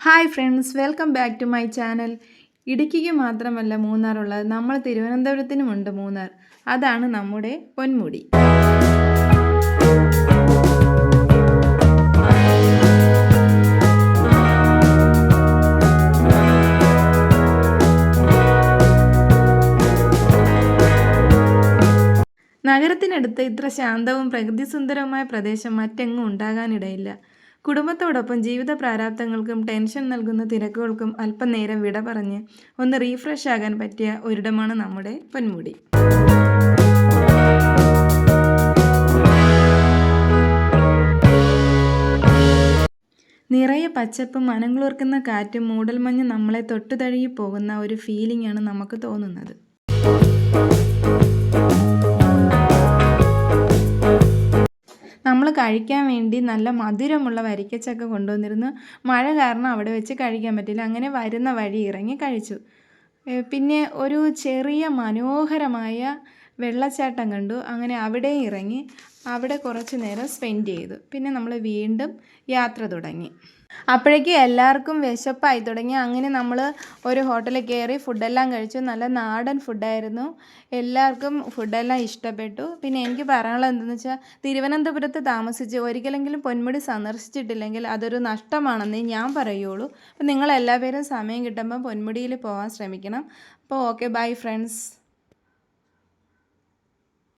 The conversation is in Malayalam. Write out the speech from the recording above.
Hi friends welcome back to my channel. ഇടുക്കിക്ക് മാത്രമല്ല മൂന്നാർ ഉള്ളത് നമ്മൾ തിരുവനന്തപുരത്തിനുമുണ്ട് മൂന്നാർ. അതാണ് നമ്മുടെ പൊന്മുടി. നഗരത്തിനടുത്ത് ഇത്ര ശാന്തവും പ്രകൃതിസുന്ദരവുമായ പ്രദേശം മറ്റെങ്ങും ഉണ്ടാകാനിടയില്ല. കുടുംബത്തോടൊപ്പം ജീവിത പ്രാരാബ്ദങ്ങൾക്കും ടെൻഷൻ നൽകുന്ന തിരക്കുകൾക്കും അല്പം നേരം വിട പറഞ്ഞ് ഒന്ന് റീഫ്രഷ് ആകാൻ പറ്റിയ ഒരിടമാണ് നമ്മുടെ പൊന്മുടി. നിറയെ പച്ചപ്പും മനങ്ങളുർക്കുന്ന കാറ്റും മൂടൽമഞ്ഞ് നമ്മളെ തൊട്ടു തഴുകി പോകുന്ന ഒരു ഫീലിംഗ് ആണ് നമുക്ക് തോന്നുന്നത്. നമ്മൾ കഴിക്കാൻ വേണ്ടി നല്ല മധുരമുള്ള വരിക്കച്ചക്ക കൊണ്ടുവന്നിരുന്നു. മഴ കാരണം അവിടെ വെച്ച് കഴിക്കാൻ പറ്റില്ല അങ്ങനെ വരുന്ന വഴി ഇറങ്ങി കഴിച്ചു. പിന്നെ ഒരു ചെറിയ മനോഹരമായ വെള്ളച്ചാട്ടം കണ്ടു. അങ്ങനെ അവിടെ ഇറങ്ങി അവിടെ കുറച്ച് നേരം സ്പെൻഡ് ചെയ്തു. പിന്നെ നമ്മൾ വീണ്ടും യാത്ര തുടങ്ങി. അപ്പോഴേക്ക് എല്ലാവർക്കും വിശപ്പായി തുടങ്ങി. അങ്ങനെ നമ്മൾ ഒരു ഹോട്ടലിൽ കയറി ഫുഡെല്ലാം കഴിച്ചു. നല്ല നാടൻ ഫുഡായിരുന്നു എല്ലാവർക്കും ഫുഡെല്ലാം ഇഷ്ടപ്പെട്ടു. പിന്നെ എനിക്ക് പറയാനുള്ളത് എന്തെന്ന് വെച്ചാൽ തിരുവനന്തപുരത്ത് താമസിച്ച് ഒരിക്കലെങ്കിലും പൊന്മുടി സന്ദർശിച്ചിട്ടില്ലെങ്കിൽ അതൊരു നഷ്ടമാണെന്നേ ഞാൻ പറയുള്ളൂ. അപ്പോൾ നിങ്ങൾ എല്ലാവരും സമയം കിട്ടുമ്പോൾ പൊന്മുടിയിൽ പോകാൻ ശ്രമിക്കണം. അപ്പോൾ ഓക്കെ ബൈ ഫ്രണ്ട്സ്